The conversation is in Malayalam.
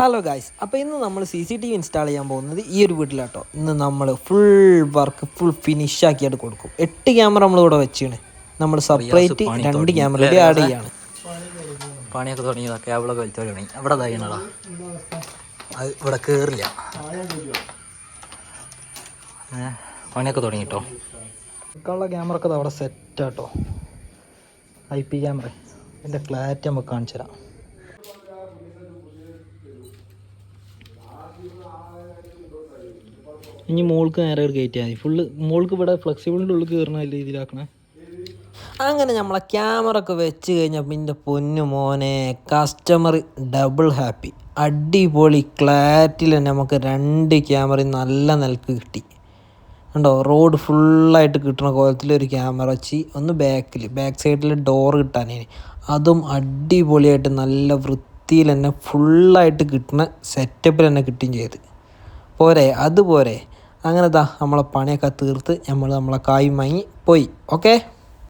ഹലോ ഗായ്സ് അപ്പോൾ ഇന്ന് നമ്മൾ C C T V install ചെയ്യാൻ പോകുന്നത് ഈ ഒരു വീട്ടിലാട്ടോ. ഇന്ന് നമ്മൾ ഫുൾ വർക്ക് ഫുൾ ഫിനിഷ് ആക്കിയിട്ട് കൊടുക്കും. എട്ട് ക്യാമറ നമ്മളിവിടെ വെച്ചാണ്. നമ്മൾ സെപ്പറേറ്റ് രണ്ട്. ക്യാമറ ആഡ് ചെയ്യാണ്. പണിയൊക്കെ തുടങ്ങിയതാ കേബിളൊക്കെ വലിച്ചു തുടങ്ങി. അവിടെ തയ്യണടാ അത് ഇവിടെ കയറില്ല പണിയൊക്കെ തുടങ്ങിട്ടോ? ഉള്ള ക്യാമറ ഒക്കെ അവിടെ സെറ്റാട്ടോ ഐ പി ക്യാമറ അതിന്റെ ക്ലാരിറ്റി നമുക്ക് കാണിച്ചു തരാം ഇനി മോൾക്ക് നേരെ ഒരു കയറ്റിയാൽ മതി. ഫുള്ള് മോൾക്ക് ഇവിടെ ഫ്ലെക്സിബിളിന്റെ ഉള്ളിൽ കയറുന്ന രീതിയിലാക്കണേ. അങ്ങനെ നമ്മളെ ക്യാമറ ഒക്കെ വെച്ച് കഴിഞ്ഞാൽ പിന്നെ പൊന്നു മോനെ കസ്റ്റമർ ഡബിൾ ഹാപ്പി അടിപൊളി ക്ലാരിറ്റിയിൽ തന്നെ നമുക്ക് രണ്ട് ക്യാമറ നല്ല നിലയ്ക്ക് കിട്ടി. കണ്ടോ? റോഡ് ഫുള്ളായിട്ട് കിട്ടുന്ന കോലത്തിലൊരു ക്യാമറ വെച്ച് ഒന്ന് ബാക്കിൽ ബാക്ക് സൈഡിൽ ഡോർ കിട്ടാനേ അതും അടിപൊളിയായിട്ട് നല്ല വൃത്തിയിൽ തന്നെ ഫുള്ളായിട്ട് കിട്ടുന്ന സെറ്റപ്പിൽ തന്നെ കിട്ടുകയും ചെയ്ത്. പോരെ? അതുപോരെ. അങ്ങനെ ദാ നമ്മളെ പണിയൊക്കെ തീർത്ത് നമ്മൾ നമ്മളെ കായും വാങ്ങി പോയി. ഓക്കെ